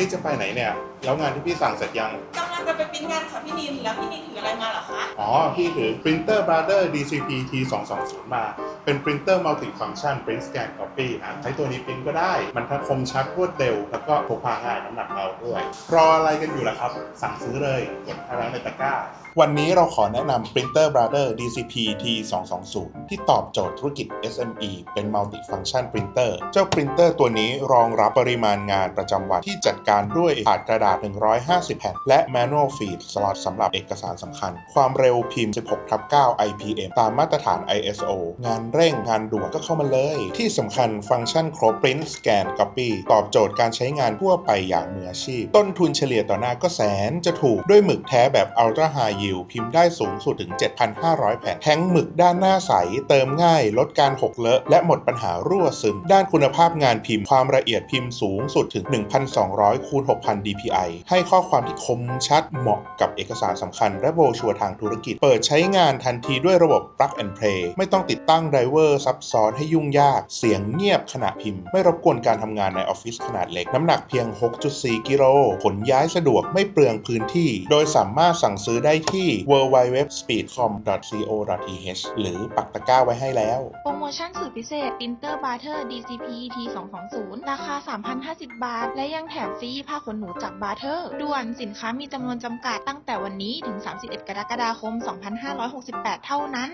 นี่จะไปไหนเนี่ย แล้วงานที่พี่สั่งเสร็จยัง ก จะไปปริ้นงานค่ะพี่นิน แล้วพี่นินถืออะไรมาเหรอคะ อ๋อ พี่ถือ Printer Brother DCP T220 มา เป็น Printer Multi-Function Print Scan Copy นะใช้ตัวนี้ปริ้นก็ได้ มันทั้งคมชัดรวดเร็ว แล้วก็พกพาง่ายน้ำหนักเบาด้วย รออะไรกันอยู่ล่ะครับ สั่งซื้อเลยกดให้แล้วในตะกร้า วันนี้เราขอแนะนำ Printer Brother DCP T220 ที่ตอบโจทย์ธุรกิจ SME เป็น Multi-Function Printer เจ้า Printer ตัวนี้รองรับปริมาณงานประจำวันที่จัดการด้วยถาดกระดาษ 150 แผ่นและ m a n ล็อตสำหรับเอกสารสำคัญ ความเร็วพิมพ์ 16ทับ9 IPM ตามมาตรฐาน ISO งานเร่งงานด่วนก็เข้ามาเลย ที่สำคัญฟังก์ชันครบ Print Scan Copy ตอบโจทย์การใช้งานทั่วไปอย่างมืออาชีพ ต้นทุนเฉลี่ยต่อหน้าก็แสนจะถูกด้วยหมึกแท้แบบ Ultra High Yield พิมพ์ได้สูงสุดถึง 7,500 แผ่นแท้งหมึกด้านหน้าใส เติมง่าย ลดการหกเลอะ และหมดปัญหารั่วซึม ด้านคุณภาพงานพิมพ์ความละเอียดพิมพ์สูงสุดถึง 1,200คูณ6,000 dpi ให้ข้อความที่คมชัดเหมาะกับเอกสารสำคัญและโบรชัวร์ทางธุรกิจ เปิดใช้งานทันทีด้วยระบบ plug and play ไม่ต้องติดตั้งไดรเวอร์ซับซ้อนให้ยุ่งยาก เสียงเงียบขณะพิมพ์ ไม่รบกวนการทำงานในออฟฟิศขนาดเล็ก น้ำหนักเพียง 6.4 กิโลขนย้ายสะดวกไม่เปลืองพื้นที่ โดยสามารถสั่งซื้อได้ที่ www.speedcom.co.th หรือปักตะกร้าไว้ให้แล้ว โปรโมชั่นสุดพิเศษ Printer Butter DCP T220 ราคา 3,050 บาท และยังแถมฟรีผ้าขนหนูจาก Butter ด่วนสินค้ามีจำนวนจำกัดตั้งแต่วันนี้ถึง 31 กรกฎาคม 2568 เท่านั้น